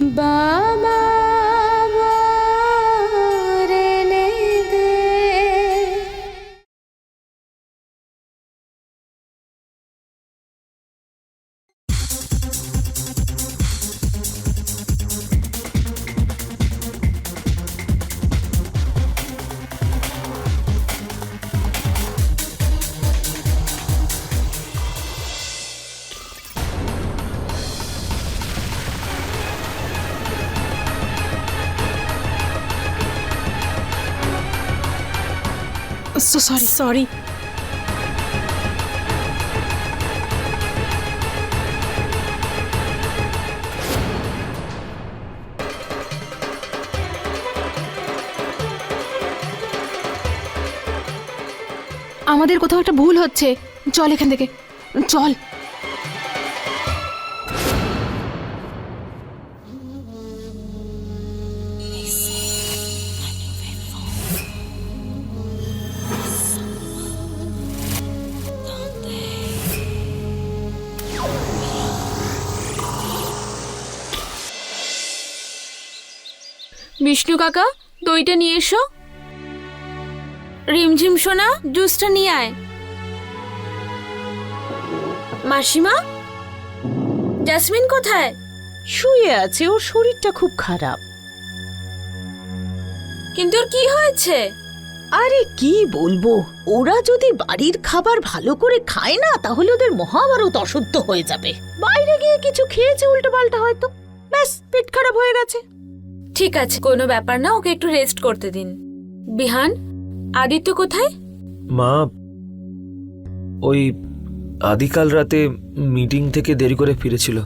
বাবা সরি। আমাদের কোথাও একটা ভুল হচ্ছে। চল এখান থেকে। চল। বিষ্ণু কাকা দইটা নিয়ে এসো। রিমঝিম সোনা জুসটা নিয়ে আয়। মাসিমা জাসমিন কোথায়? শুয়ে আছে ওর শরীরটা খুব খারাপ। কিন্তু ওর কি হয়েছে? আরে কি বলব ওরা যদি বাড়ির খাবার ভালো করে খায় না তাহলে ওদের মহাভারত অশুদ্ধ হয়ে যাবে। বাইরে গিয়ে কিছু খেয়েছে উল্টো পাল্টা হয়তো। ব্যাস পেট খারাপ হয়ে গেছে। ঠিক আছে কোনো ব্যাপার না ওকে একটু রেস্ট করতে দিন। বিহান আদিত্য কোথায়? মা ওই আদিকাল রাতে মিটিং থেকে দেরি করে ফিরেছিল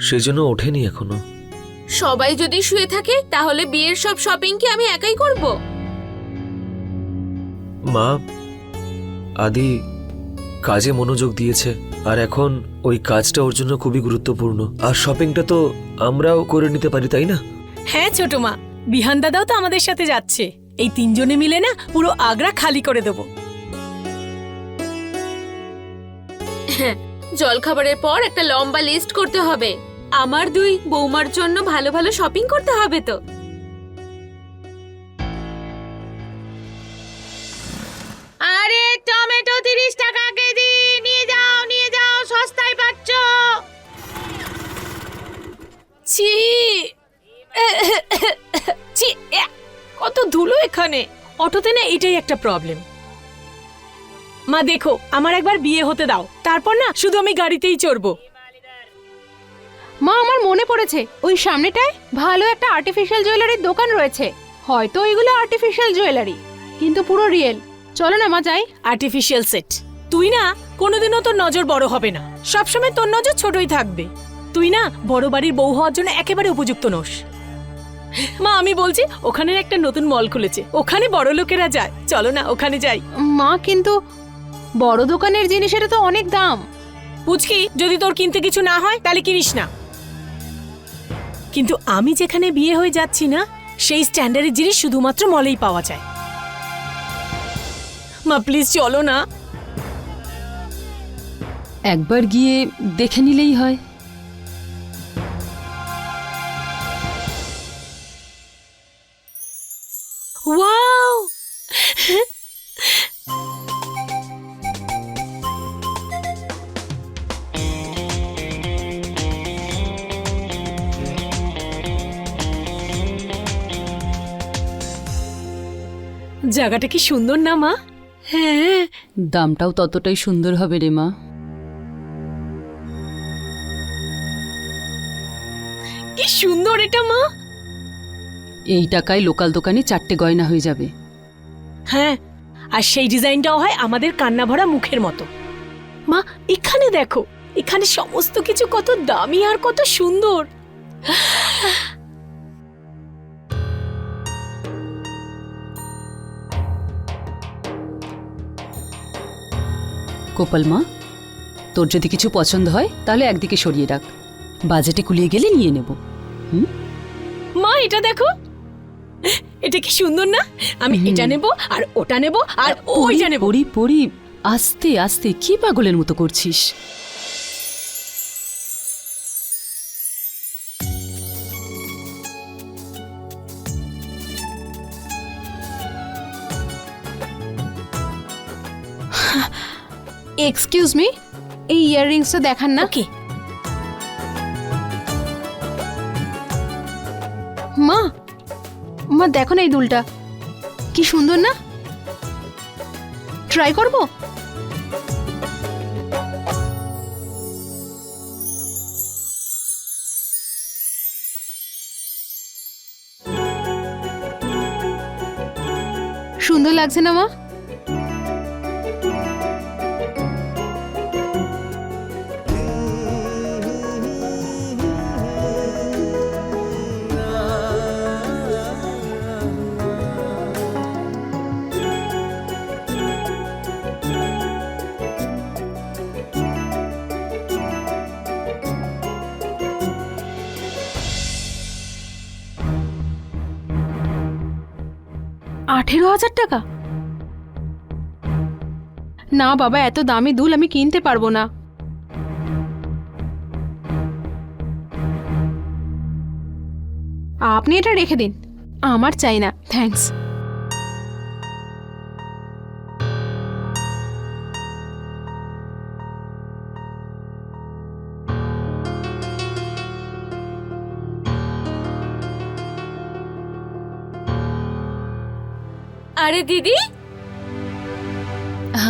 সেজন্য ওঠেনি এখনও। সবাই যদি শুয়ে থাকে তাহলে বিয়ের সব শপিং কি আমি একাই করব? মা আদি কাজে মনোযোগ দিয়েছে আর এখন ওই কাজটা ওর জন্য খুবই গুরুত্বপূর্ণ। আর শপিংটা তো আমরাও করে নিতে পারি তাই না? হ্যাঁ ছোট মা। বিহান দাদাও তো আমাদের সাথে যাচ্ছে। এই তিনজনে মিলে না পুরো আগ্রা খালি করে দেব। জল খাবারের পর একটা লম্বা লিস্ট করতে হবে। আমার দুই বৌমার জন্য ভালো ভালো শপিং করতে হবে তো। অটোতে না এটাই একটা প্রবলেম মা দেখো আমার একবার বিয়ে হতে দাও। তারপর না শুধু আমি গাড়িতেই চড়বো। মা আমার মনে পড়েছে ওই সামনেটায় ভালো একটা আর্টিফিশিয়াল জুয়েলারির দোকান রয়েছে। হয়তো ওইগুলো আর্টিফিশিয়াল জুয়েলারি কিন্তু পুরো রিয়েল চলো না মা যাই। আর্টিফিশিয়াল সেট তুই না কোনোদিনও তোর নজর বড় হবে না। সবসময় তোর নজর ছোটই থাকবে। তুই না বড় বাড়ির বউ হওয়ার জন্য একেবারে উপযুক্ত নোস। মা আমি বলছি ওখানের একটা নতুন মল খুলেছে। ওখানে বড় লোকেরা যায়। চলো না ওখানে যাই। মা কিন্তু বড় দোকানের জিনিসের তো অনেক দাম। পুচকি যদি তোর কিনতে কিছু না হয় তাহলে কিনিস না। কিন্তু আমি যেখানে বিয়ে হয়ে যাচ্ছি না সেই স্ট্যান্ডার্ডের জিনিস শুধুমাত্র মলেই পাওয়া যায়। মা প্লিজ চলো না। একবার গিয়ে দেখে নিলেই হয়। ওয়াও জায়গাটা কি সুন্দর না মা? হ্যাঁ দামটাও ততটাই সুন্দর হবে রে মা। কি সুন্দর এটা মা! এই টাকায় লোকাল দোকানে চারটে গয়না হয়ে যাবে। হ্যাঁ আর সেই ডিজাইনটাও হয় আমাদের কান্না ভরা মুখের মতো। মা এখানে দেখো এখানে সমস্ত কিছু কত দামি আর কত সুন্দর। কোপাল মা তোর যদি কিছু পছন্দ হয় তাহলে একদিকে সরিয়ে রাখ। বাজেটে কুলিয়ে গেলে নিয়ে নেব। মা এটা দেখো। এটা কি সুন্দর না? আমি এটা নেব আর ওটা নেব আর ওইটা নেব। পড়ি পড়ি আস্তে আস্তে কি পাগলের মতো করছিস? এক্সকিউজ মি এই ইয়াররিংসটা দেখান না। কি মা মা দেখো না এই দুলটা। কি সুন্দর না? ট্রাই করব? সুন্দর লাগছে না মা? আঠেরো হাজার টাকা? না বাবা, এত দামি দুল আমি কিনতে পারব না। আপনি এটা রেখে দিন। আমার চাই না থ্যাঙ্কস আরে দিদি।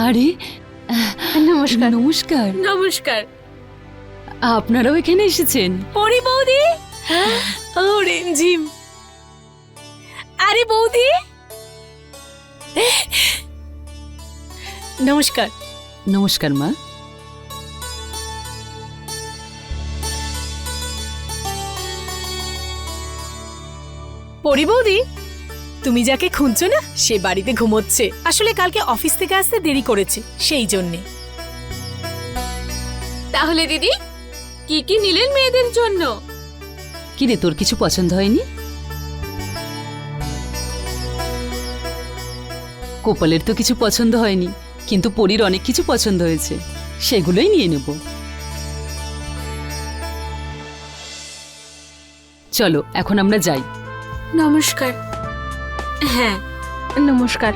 আরে নমস্কার। নমস্কার। নমস্কার। আপনারাও এখানে এসেছেন? পরি বৌদি। রেঞ্জিম আরে বৌদি। নমস্কার। নমস্কার মা। পরি বৌদি। তুমি যাকে খুঁজছো না সে বাড়িতে ঘুমোচ্ছে। আসলে কালকে অফিস থেকে আসতে দেরি করেছে সেই জন্যে। তাহলে দিদি কি কি নিলেন মেয়েদের জন্য? কি রে তোর কিছু পছন্দ হয়নি? কোপালের তো কিছু পছন্দ হয়নি কিন্তু পরীর অনেক কিছু পছন্দ হয়েছে। সেগুলোই নিয়ে নেব। চলো এখন আমরা যাই। নমস্কার। হ্যাঁ। নমস্কার।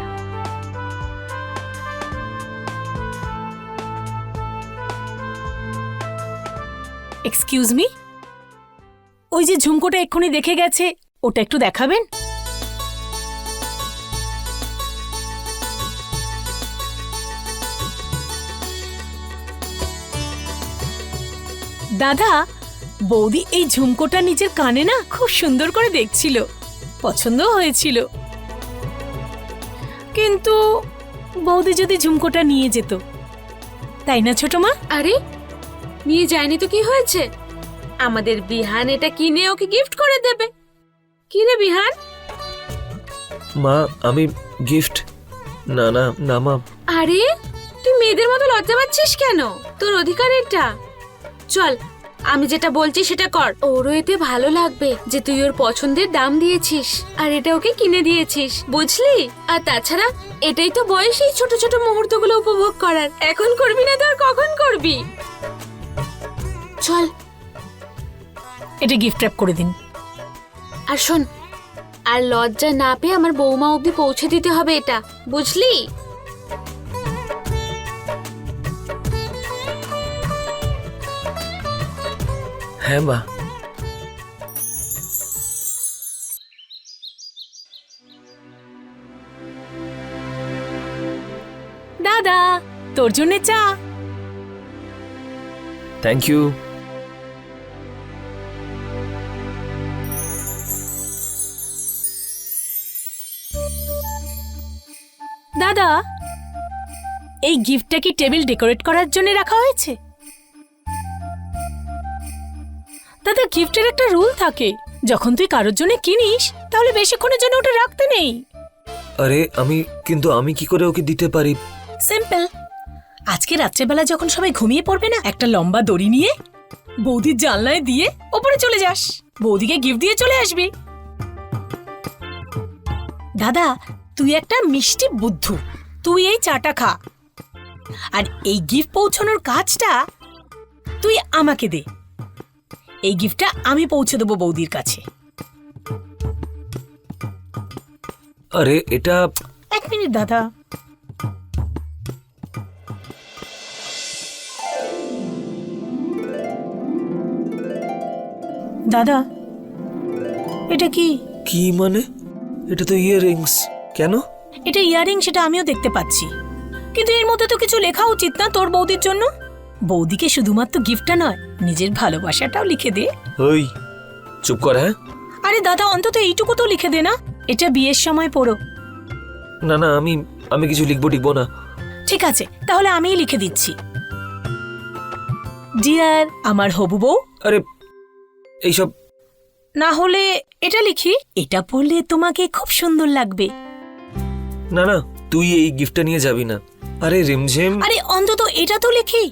এক্সকিউজ মি ওই যে ঝুমকোটা এক্ষুনি দেখে গেছে ওটা একটু দেখাবেন? দাদা বৌদি এই ঝুমকোটা নিজের কানে না খুব সুন্দর করে দেখছিল। পছন্দ হয়েছিল। কিন্তু বৌদি যদি ঝুমকোটা নিয়ে যেত। তাই না ছোট মা? আরে নিয়ে যায়নি তো কি হয়েছে? আমাদের বিহান এটা কিনে ওকে গিফট করে দেবে। কি রে বিহান? মা আমি গিফট না না না মা। আরে তুই মেয়েদের মতো লজ্জা পাচ্ছিস কেন? তোর অধিকার এটা। চল আমি যেটা বলছি সেটা কর। ওরও এতে ভালো লাগবে যে তুই ওর পছন্দের দাম দিয়েছিস। আর এটা ওকে কিনে দিয়েছিস বুঝলি? আর তাছাড়া এটাই তো বয়স এই ছোট ছোট মুহূর্তগুলো উপভোগ করার। এখন করবি না তো আর কখন করবি? চল। এটা গিফট র্যাপ করে দিন। আর শোন আর লজ্জা না পেয়ে আমার বৌমা অবধি পৌঁছে দিতে হবে এটা বুঝলি? হ্যাঁ মা। দাদা তোর জন্য চা। থ্যাংক ইউ দাদা এই গিফটটা কি টেবিল ডেকোরেট করার জন্য রাখা হয়েছে? দাদা গিফটের একটা রুল থাকে। যখন তুই কারোর জন্য কিনিস তাহলে বেশিক্ষণের জন্য ওটা রাখতে নেই। আরে আমি কিন্তু আমি কি করে ওকে দিতে পারি? সিম্পল আজকে রাত্রেবেলা যখন সবাই ঘুমিয়ে পড়বে না একটা লম্বা দড়ি নিয়ে বৌদির জানলায় দিয়ে ওপরে চলে যাস। বৌদিকে গিফট দিয়ে চলে আসবি। দাদা তুই একটা মিষ্টি বুদ্ধু। তুই এই চাটা খা। আর এই গিফট পৌঁছানোর কাজটা তুই আমাকে দে। এই গিফটটা আমি পৌঁছে দেবো বৌদির কাছে। আরে এটা এক মিনিট দাদা। দাদা এটা কি? কি মানে? এটা তো ইয়াররিংস কেন? এটা ইয়ারিং সেটা আমিও দেখতে পাচ্ছি। কিন্তু এর মধ্যে তো কিছু লেখা উচিত না তোর বৌদির জন্য? বৌদিকে শুধুমাত্র গিফটটা নয় নিজের ভালোবাসাটাও লিখে দে। ওই চুপ কর হ্যাঁ? আরে দাদা অন্তত এইটুকু তো লিখে দে না। এটা বিয়ের সময় পড়ো। না না আমি আমি কিছু লিখব টিখবো না। ঠিক আছে তাহলে আমিই লিখে দিচ্ছি। ডিয়ার আমার হবু বউ। আরে এইসব না হলে এটা লিখি এটা পড়লে তোমাকে খুব সুন্দর লাগবে। না না তুই এই গিফটটা নিয়ে যাবি না। আরে রিমঝিম। আরে অন্তত এটা তো লিখি।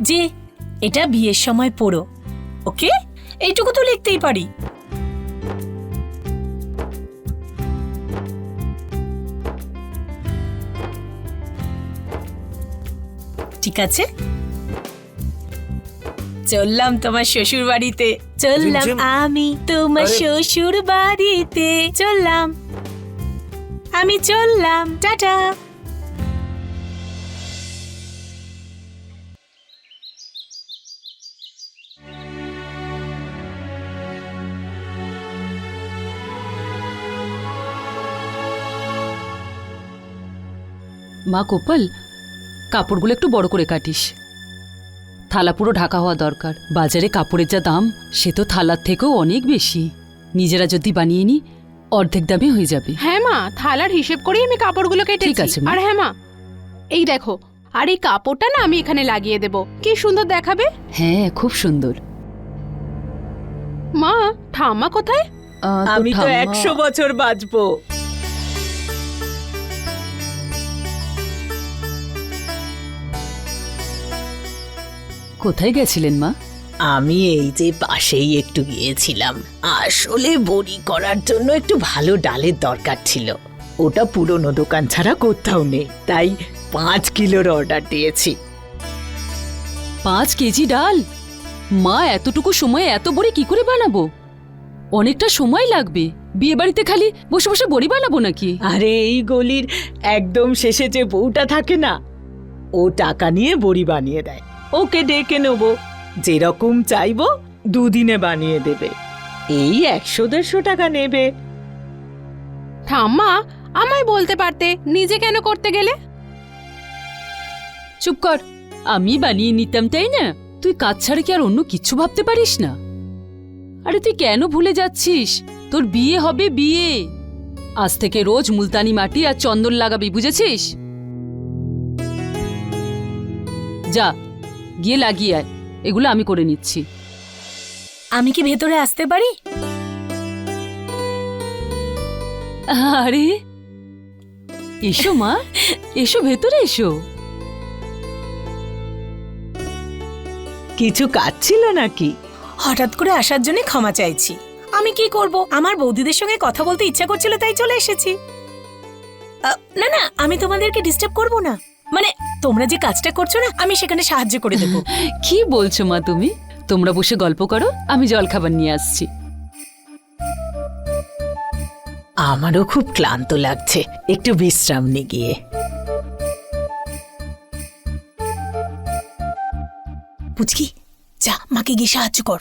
যে এটা বিয়ের সময় পড়ো ওকে? এইটুকু তো লিখতেই পারি। ঠিক আছে? চললাম তোমার শ্বশুর বাড়িতে চললাম আমি তোমার শ্বশুর বাড়িতে চললাম। আমি চললাম। টাটা। মা কোপাল কাপড়গুলো একটু বড় করে কাটিস। থালা পুরো ঢাকা হওয়া দরকার। বাজারে কাপড়ের যা দাম সে তো থালার থেকেও অনেক বেশি। নিজেরা যদি বানিয়ে নি অর্ধেক দামে হয়ে যাবে। হ্যাঁ মা থালার হিসেব করেই আমি কাপড়গুলো কেটেছি। ঠিক আছে, মা। আর হ্যাঁ মা এই দেখো আর এই কাপড়টা না আমি এখানে লাগিয়ে দেব। কি সুন্দর দেখাবে? হ্যাঁ খুব সুন্দর। মা ঠাম্মা কোথায়? আহ, আমি তো ঠাম্মা- একশো বছর বাঁচবো। কোথায় গেছিলেন মা? আমি এই যে পাশেই একটু গিয়েছিলাম। আসলে বড়ি করার জন্য একটু ভালো ডালের দরকার ছিল। ওটা পুরনো দোকান ছাড়া কোথাও নেই তাই পাঁচ কিলোর অর্ডার দিয়েছি। পাঁচ কেজি ডাল? মা এতটুকু সময়ে এত বড়ি কি করে বানাবো? অনেকটা সময় লাগবে। বিয়ে বাড়িতে খালি বসে বসে বড়ি বানাবো নাকি? আরে এই গলির একদম শেষে যে বউটা থাকে না ও টাকা নিয়ে বড়ি বানিয়ে দেয়। ওকে ডেকে নেব। যেরকম চাইব দুদিনে বানিয়ে দেবে। এই একশো দেড়শো টাকা নেবে। ঠাম্মা আমায় বলতে পারতে নিজে কেন করতে গেলে? চুপ কর আমি বানিয়ে নিতাম তাই না? তুই কাজ ছাড়া কি আর অন্য কিছু ভাবতে পারিস না? আরে তুই কেন ভুলে যাচ্ছিস? তোর বিয়ে হবে বিয়ে। আজ থেকে রোজ মুলতানি মাটি আর চন্দন লাগাবি বুঝেছিস? যা গিয়ে লাগিয়ে আয়। এগুলো আমি করে নিচ্ছি। আমি কি ভেতরে আসতে পারি? আরে এসো মা এসো ভেতরে এসো। কিছু কাজ ছিল নাকি? হঠাৎ করে আসার জন্য ক্ষমা চাইছি। আমি কি করব? আমার বৌদিদের সঙ্গে কথা বলতে ইচ্ছা করছিল তাই চলে এসেছি। আ, না না আমি তোমাদেরকে ডিস্টার্ব করব না। মানে তোমরা যে কাজটা করছ না আমি সেখানে সাহায্য করে দেবো। কি বলছো মা তুমি? তোমরা বসে গল্প করো আমি জলখাবার নিয়ে আসছি। আমারও খুব ক্লান্ত লাগছে একটু বিশ্রাম নি গিয়ে। পুচকি যা মাকে গিয়ে সাহায্য কর।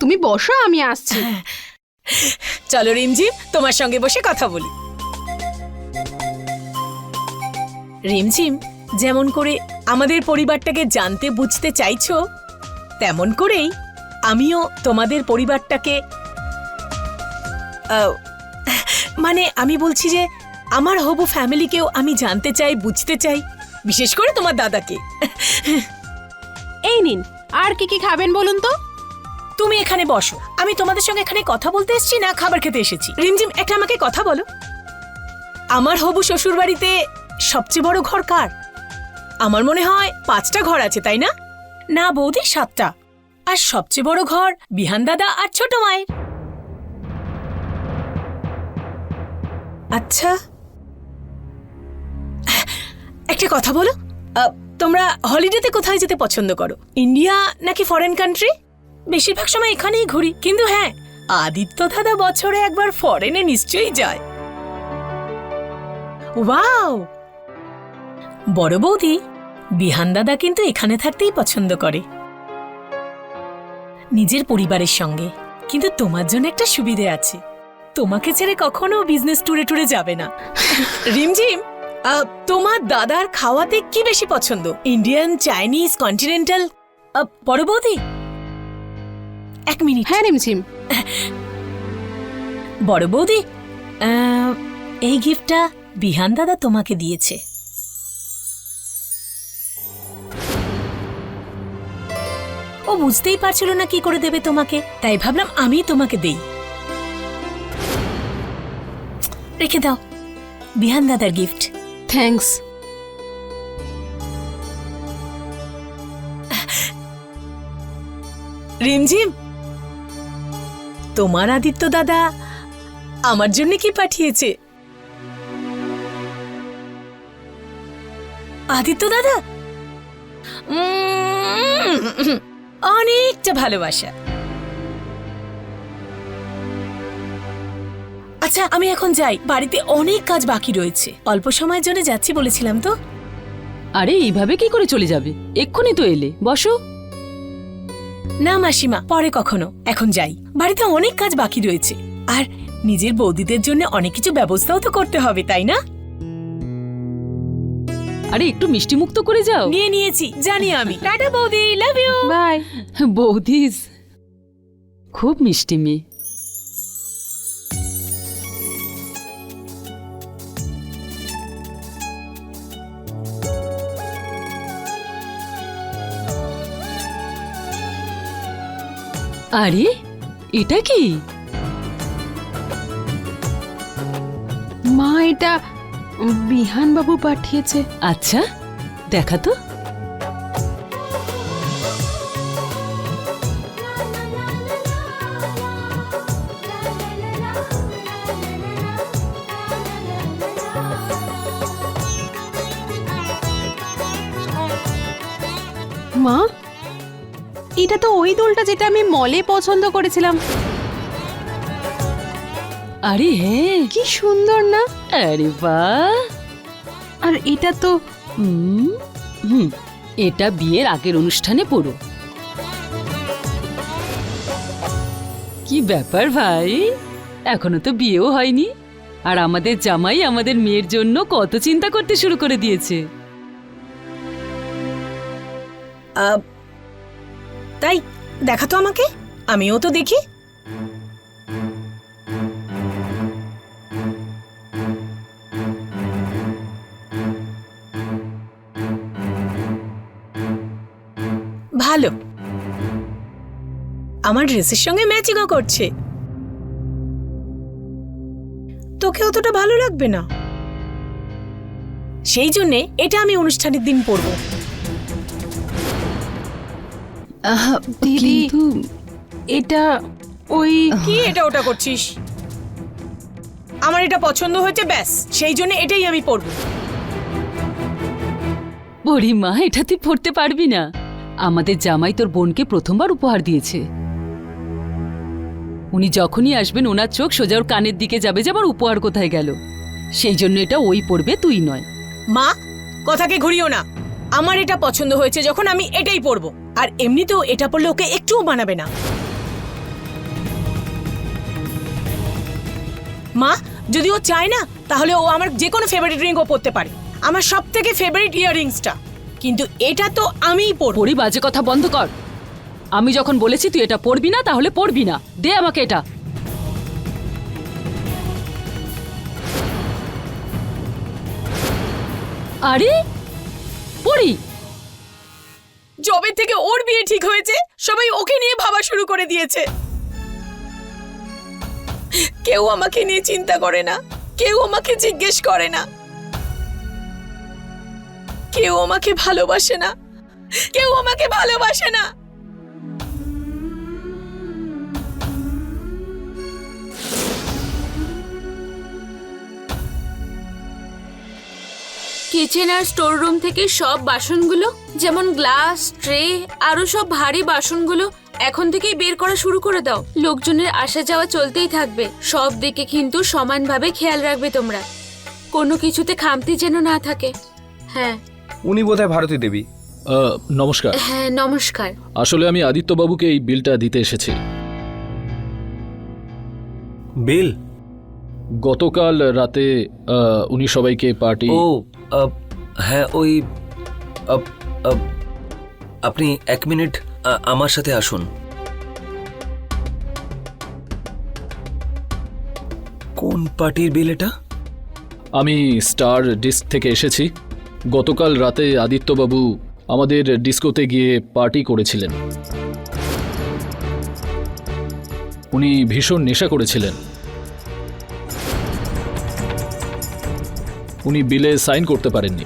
তুমি বসো আমি আসছি। চলো রিমঝিম তোমার সঙ্গে বসে কথা বলি। রিমঝিম যেমন করে আমাদের পরিবারটাকে জানতে বুঝতে চাইছো তেমন করেই আমিও তোমাদের পরিবারটাকে মানে আমি বলছি যে আমার হবু ফ্যামিলিকেও আমি জানতে চাই বুঝতে চাই বিশেষ করে তোমার দাদাকে। এই নিন আর কি কি খাবেন বলুন তো? তুমি এখানে বসো আমি তোমাদের সঙ্গে এখানে কথা বলতে এসেছি না খাবার খেতে এসেছি। রিমঝিম একটা আমাকে কথা বলো। আমার হবু শ্বশুর বাড়িতে সবচেয়ে বড় ঘর কার? আমার মনে হয় পাঁচটা ঘর আছে, তাই না? না বৌদি, সাতটা। আর সবচেয়ে বড় ঘর বিহান দাদা আর ছোট মায়ের। আচ্ছা। একটা কথা বলো। তোমরা হলিডেতে কোথায় যেতে পছন্দ করো? ইন্ডিয়া নাকি ফরেন কান্ট্রি বেশিরভাগ সময় এখানেই ঘুরি। কিন্তু হ্যাঁ আদিত্য দাদা বছরে একবার ফরেনে নিশ্চয়ই যায়। ওয়াও! বড় বৌদি বিহান দাদা কিন্তু এখানে থাকতেই পছন্দ করে। নিজের পরিবারের সঙ্গে। কিন্তু তোমার জন্য একটা সুবিধে আছে। তোমাকে ছেড়ে কখনো বিজনেস ট্যুরে ট্যুরে যাবে না। রিমঝিম তোমার দাদার খাওয়াতে কি বেশি পছন্দ? ইন্ডিয়ান চাইনিজ কন্টিনেন্টাল বড় বৌদি? এক মিনিট। হ্যাঁ রিমঝিম। বড় বৌদি এই গিফটটা বিহান দাদা তোমাকে দিয়েছে। ও বুঝতেই পারছিল না কি করে দেবে তোমাকে। তাই ভাবলাম আমি তোমাকে দেই। রেখে দাও। বিহান দাদার গিফট থ্যাঙ্কস রিমঝিম। তোমার আদিত্য দাদা আমার জন্য কি পাঠিয়েছে? আদিত্য দাদা? অনেকটা ভালোবাসা। আচ্ছা আমি এখন যাই। বাড়িতে অনেক কাজ বাকি রয়েছে। অল্প সময়ের জন্য যাচ্ছি বলেছিলাম তো। আরে এইভাবে কি করে চলে যাবে? এক্ষুনি তো এলে। বসো। না মাসিমা পরে কখনো। এখন যাই। বাড়িতে অনেক কাজ বাকি রয়েছে। আর নিজের বৌদিদের জন্য অনেক কিছু ব্যবস্থাও তো করতে হবে তাই না? আরে একটু মিষ্টি মুক্ত করে যাও। নিয়ে নিয়েছি জানি আমি। টাটা বৌদি লাভ ইউ বাই। বৌদিস খুব মিষ্টি মেয়ে। আরে এটা কি? মা এটা বিহান বাবু পাঠিয়েছে। আচ্ছা দেখা তো। মা এটা তো ওই দোলটা যেটা আমি মলে পছন্দ করেছিলাম। আরে হ্যাঁ। কি সুন্দর না? আরে বাহ। আর এটা তো হুম হুম এটা বিয়ের আগের অনুষ্ঠানে পড়ো। কি ব্যাপার ভাই? এখনও তো বিয়েও হয়নি। আর আমাদের জামাই আমাদের মেয়ের জন্য কত চিন্তা করতে শুরু করে দিয়েছে। তাই দেখা তো আমাকে। আমিও তো দেখি। ভালো। আমার ড্রেসের সঙ্গে ম্যাচিংও করছে। তোকে অতটা ভালো লাগবে না। সেই জন্যে এটা আমি অনুষ্ঠানের দিন পরবো। দিদি এটা ওই কি এটা ওটা করছিস? আমার এটা পছন্দ হয়েছে ব্যাস। সেই জন্য এটাই আমি পরবো। বড়ি মা এটা তুই পড়তে পারবি না। আমাদের জামাই তোর বোনকে প্রথমবার উপহার দিয়েছে। উনি যখনই আসবেন, ওনার চোখ সোজা ওর কানের দিকে যাবে যে আমার উপহার কোথায় গেল। সেই জন্য এটা ওই পড়বে, তুই নয়। মা, কথাকে ঘুরিও না। আমার এটা পছন্দ হয়েছে যখন আমি এটাই পরবো আর এমনিতেও এটা পরলে ওকে একটুও মানাবে না। মা, যদি ও চায় না, তাহলে ও আমার যে কোনো ফেভারিট রিং ও পরতে পারে। আমার সব থেকে ফেভারিট ইয়াররিংসটা কিন্তু এটা তো আমিই পরবো পড়ি বাজে কথা বন্ধ কর। আমি যখন বলেছি তুই এটা পড়বি না তাহলে পড়বি না। দে আমাকে এটা। আরে পড়ি। জবে থেকে ওর বিয়ে ঠিক হয়েছে সবাই ওকে নিয়ে ভাবা শুরু করে দিয়েছে। কেউ আমাকে নিয়ে চিন্তা করে না কেউ আমাকে জিজ্ঞেস করে না। কেউ আমাকে ভালোবাসে না। কেউ আমাকে ভালোবাসে না। কিচেন আর স্টোর রুম থেকে সব বাসনগুলো, যেমন গ্লাস ট্রে আরও সব ভারী বাসনগুলো এখন থেকেই বের করা শুরু করে দাও। লোকজনের আসা যাওয়া চলতেই থাকবে। সব দিকে কিন্তু সমানভাবে খেয়াল রাখবে তোমরা। কোনো কিছুতে খামতি যেন না থাকে। হ্যাঁ উনি বোধহয় ভারতী দেবী। আহ, নমস্কার। হ্যাঁ নমস্কার। আসলে আমি আদিত্যবাবুকে এই বিলটা দিতে এসেছি। বিল? গতকাল রাতে আহ, উনি সবাইকে পার্টি ও আহ, হ্যাঁ ওই আহ, আহ, আপনি এক মিনিট আহ, আমার সাথে আসুন। কোন পার্টির বিল এটা? আমি স্টার ডিস্ক থেকে এসেছি। গতকাল রাতে আদিত্যবাবু আমাদের ডিস্কোতে গিয়ে পার্টি করেছিলেন। উনি ভীষণ নেশা করেছিলেন। উনি বিলে সাইন করতে পারেননি।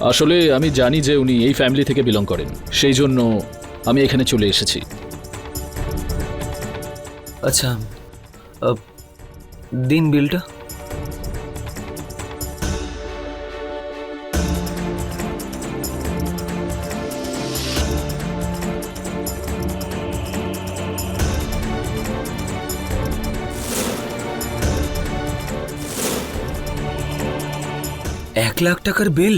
আসলে আমি জানি যে উনি এই ফ্যামিলি থেকে বিলং করেন। সেই জন্য আমি এখানে চলে এসেছি। আচ্ছা দিন বিলটা? লাখ টাকার বিল